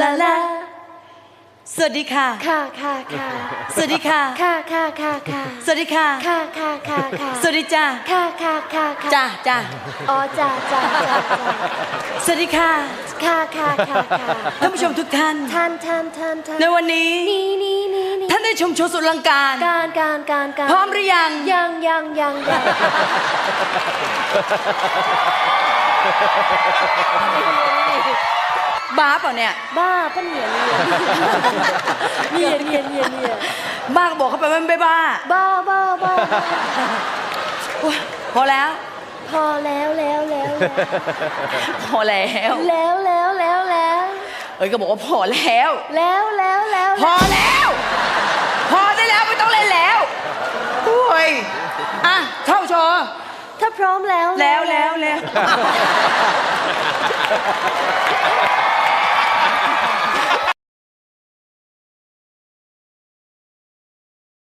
ลาลาสวัสดีค่ะ ค่ะค่ะค่ะสวัสดีค่ะ ค่ะค่ะค่ะค่ะสวัสดีค่ะ ค่ะค่ะค่ะค่ะสวัสดีจ้าค่ะค่ะค่ะค่ะจ้าจ้าอ๋อจ้าจ้าจ้าสวัสดีค่ะ ค่ะค่ะค่ะค่ะท่านผู้ชมทุกท่าน ท่านท่านท่านท่านในวันนี้ นี่นี่นี่นี่ท่านได้ชมโชว์สุดอลังการ การการการการพร้อมหรือยัง ยังยังยังยัง บ้าเปล่าเนี่ย บ้าปะเนี่ยเนี่ยเนี่ยเนี่ยเนี่ยบ้าก็บอกเขาไปว่าไม่บ้า บ้าบ้าบ้าอุ๊ยพอแล้ว พอแล้วแล้วแล้วพอแล้ว แล้วแล้วแล้วแล้วเอ้ยก็บอกว่าพอแล้ว แล้วแล้วแล้วพอแล้ว พอได้แล้วไม่ต้องเล่นแล้วโอ้ยอะเข้าโชว์ถ้าพร้อมแล้วแล้วแล้วแล้ว